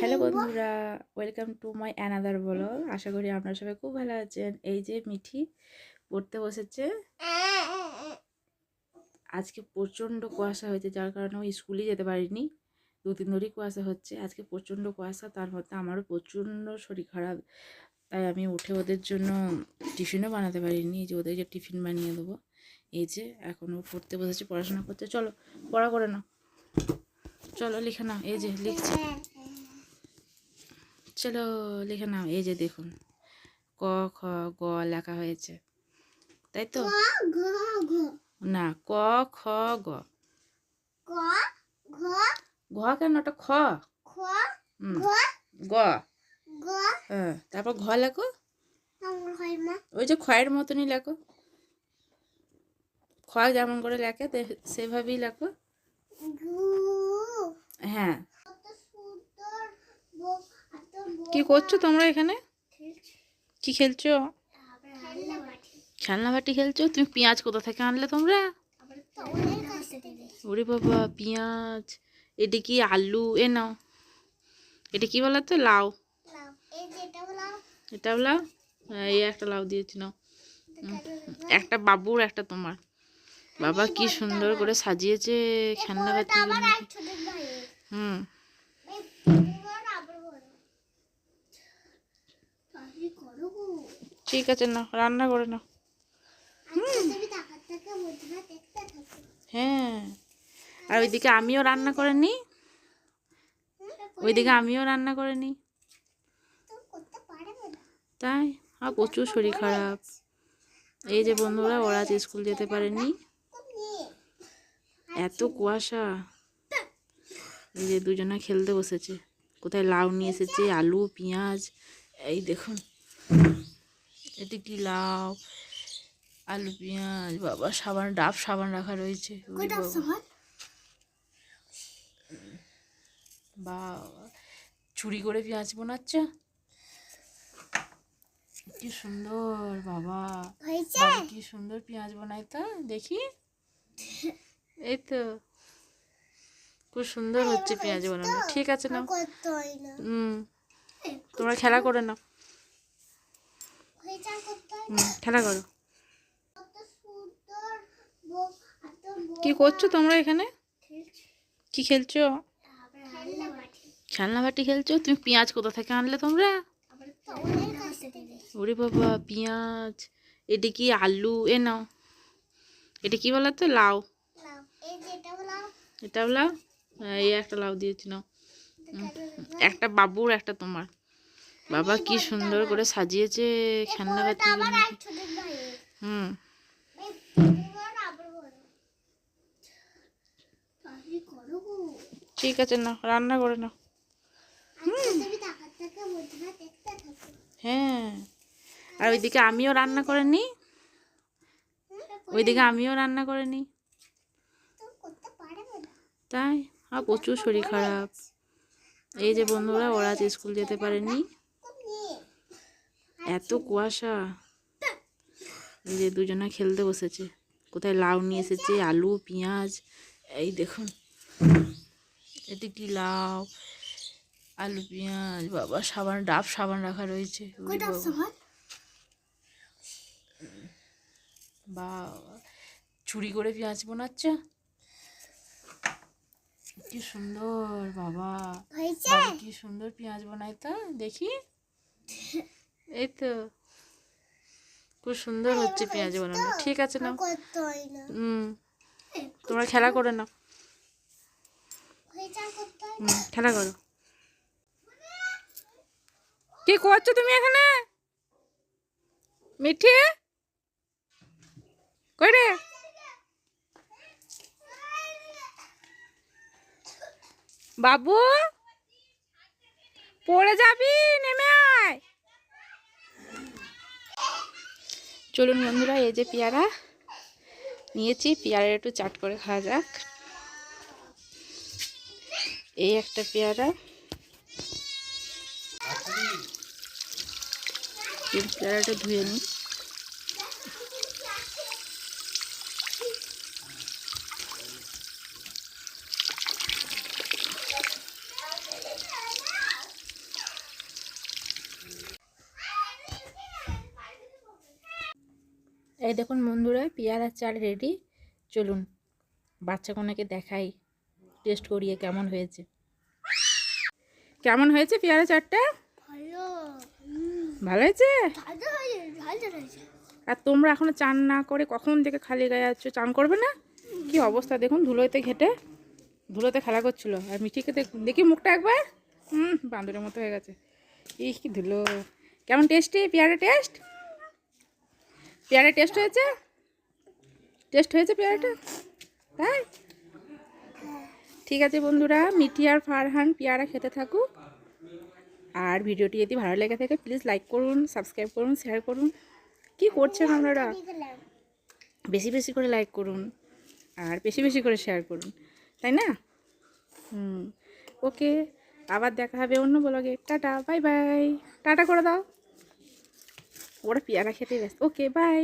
Hello বন্ধুরা welcome to my another blog আশা করি আপনারা সবাই খুব ভালো আছেন। এই যে মিঠি পড়তে বসেছে। আজকে প্রচণ্ড কুয়াশা হয়েছে যার কারণে ও স্কুলে যেতে পারিনি। দু তিন ধরেই কুয়াশা হচ্ছে। আজকে প্রচণ্ড কুয়াশা তার মধ্যে আমারও প্রচণ্ড শরীর খারাপ। তাই আমি উঠে ওদের জন্য টিফিনও বানাতে পারিনি। যে ওদের যে টিফিন বানিয়ে দেবো। এই যে এখনও পড়তে বসেছে পড়াশোনা করতে চলো পড়া করে নাও। চলো লিখে নাও, এই যে লিখছি। চলো লিখে নাও, এই যে দেখুন, ক, খ, গ লেখা হয়েছে। তাই তো? না, ক, খ, গ। ঘ কেন? ওটা খ। গ। হ্যাঁ তারপর ঘ লেখো। ওই যে খয়ের মতনই লেখো। খ যেমন করে লেখে সেভাবেই লেখো। হ্যাঁ। কি করছ তোমরা এখানে? কি খেলছো? খেলনা বাটি খেলছো? তুমি পেঁয়াজ কোথা থেকে আনলে তোমরা? ওরে বাবা পেঁয়াজ। এটা কি আলু? এ নাও। এটা কি বলো তো? লাউ। এটাও লাউ? হ্যাঁ, এই একটা লাউ দিয়েছি নাও। একটা বাবুর একটা তোমার। বাবা কি সুন্দর করে সাজিয়েছে খেলনা বাটি হুম। ঠিক আছে না রান্না করে নাও। হ্যাঁ। আর ওইদিকে আমিও রান্না করে নি। ওইদিকে আমিও রান্না করে নিই তাই? আর প্রচুর শরীর খারাপ। এই যে বন্ধুরা, ওরা আজ স্কুল যেতে পারেনি। এত কুয়াশা। এই যে দুজনা খেলতে বসেছে। কোথায় লাউ নিয়ে এসেছে আলু পেঁয়াজ এই দেখুন। এটি কি লাউ আলু পেঁয়াজ বাবা সাবান ডাব সাবান রাখা রয়েছে। বাবা। চুরি করে পেঁয়াজ বানাচ্ছে। কি সুন্দর বাবা কি সুন্দর পেঁয়াজ বানায় তা দেখি। এই তো। খুব সুন্দর হচ্ছে পেঁয়াজ বানানো। ঠিক আছে না হুম। তোমরা খেলা করে নাও। খেলা করো। কি করছ তোমরা এখানে? কি খেলছো? খেলনা বাটি খেলছো? তুমি পেঁয়াজ কোথা থেকে আনলে তোমরা? ওরে বাবা পেঁয়াজ। এটা কি আলু? এ নাও। এটা কি বলো তো? লাউ। এটাও লাউ? এই একটা লাউ দিয়েছি, নাও। একটা বাবুর, একটা তোমার। বাবা কি সুন্দর করে সাজিয়েছে খেলনা বাটি হুম। ঠিক আছে না রান্না করে নাও। হ্যাঁ। আর ওইদিকে আমিও রান্না করে নিই ওইদিকে আমিও রান্না করে নিই তাই। আর প্রচুর শরীর খারাপ। এই যে বন্ধুরা ওরা আজ স্কুল যেতে পারেনি। এত কুয়াশা। এই যে দুজনা খেলতে বসেছে। কোথায় লাউ নিয়ে এসেছে আলু পেঁয়াজ এই দেখুন। এটি কি লাউ আলু পেঁয়াজ বাবা সাবান ডাব সাবান রাখা রয়েছে। বাবা চুরি করে পেঁয়াজ বানাচ্ছে? কি সুন্দর বাবা। কি সুন্দর পেঁয়াজ বানায় তা দেখি। এই তো। খুব সুন্দর হচ্ছে পেঁয়াজ বানানো। ঠিক আছে না। হুম। তোমরা খেলা করে নাও। খেলা করো। কি করছ তুমি এখানে? মিঠি? কই বাবু, পড়ে যাবি? নেমে আয়। চলুন বন্ধুরা, এই যে পেয়ারা নিয়েছি পেয়ারা একটু চাট করে খাওয়া যাক। এই একটা পেয়ারা। পেয়ারাটা ধুয়ে নিই। এই দেখুন বন্ধুরা পেয়ারার চাল রেডি চলুন বাচ্চা কোনাকে দেখাই টেস্ট করিয়ে কেমন হয়েছে। কেমন হয়েছে পেয়ারা চাটটা ভালো। ভালো হয়েছে? আর তোমরা এখনও চান না করে কখন থেকে খালি গায়ে আছো চান করবে না? কি অবস্থা দেখুন ধুলোতে ঘেটে ধুলোতে খেলা করছিল। আর মিঠিকে দেখ- দেখি মুখটা একবার। হুম বান্দরের মতো হয়ে গেছে। এই কি ধুলো। কেমন টেস্টি পেয়ারা টেস্ট? পেয়ারা টেস্ট হয়েছে? টেস্ট হয়েছে পেয়ারাটা? তাই? ঠিক আছে বন্ধুরা, মিঠি আর ফারহান পেয়ারা খেতে থাকুক। আর ভিডিওটি যদি ভালো লেগে থাকে প্লিজ লাইক করুন সাবস্ক্রাইব করুন শেয়ার করুন। কি করছেন আপনারা? বেশি বেশি করে লাইক করুন, আর বেশি বেশি করে শেয়ার করুন, তাই না? হুম ওকে আবার দেখা হবে অন্য ব্লগে টাটা বাই বাই টাটা করে দাও। ওরা পেয়ারা খেতে ব্যস্ত ওকে বাই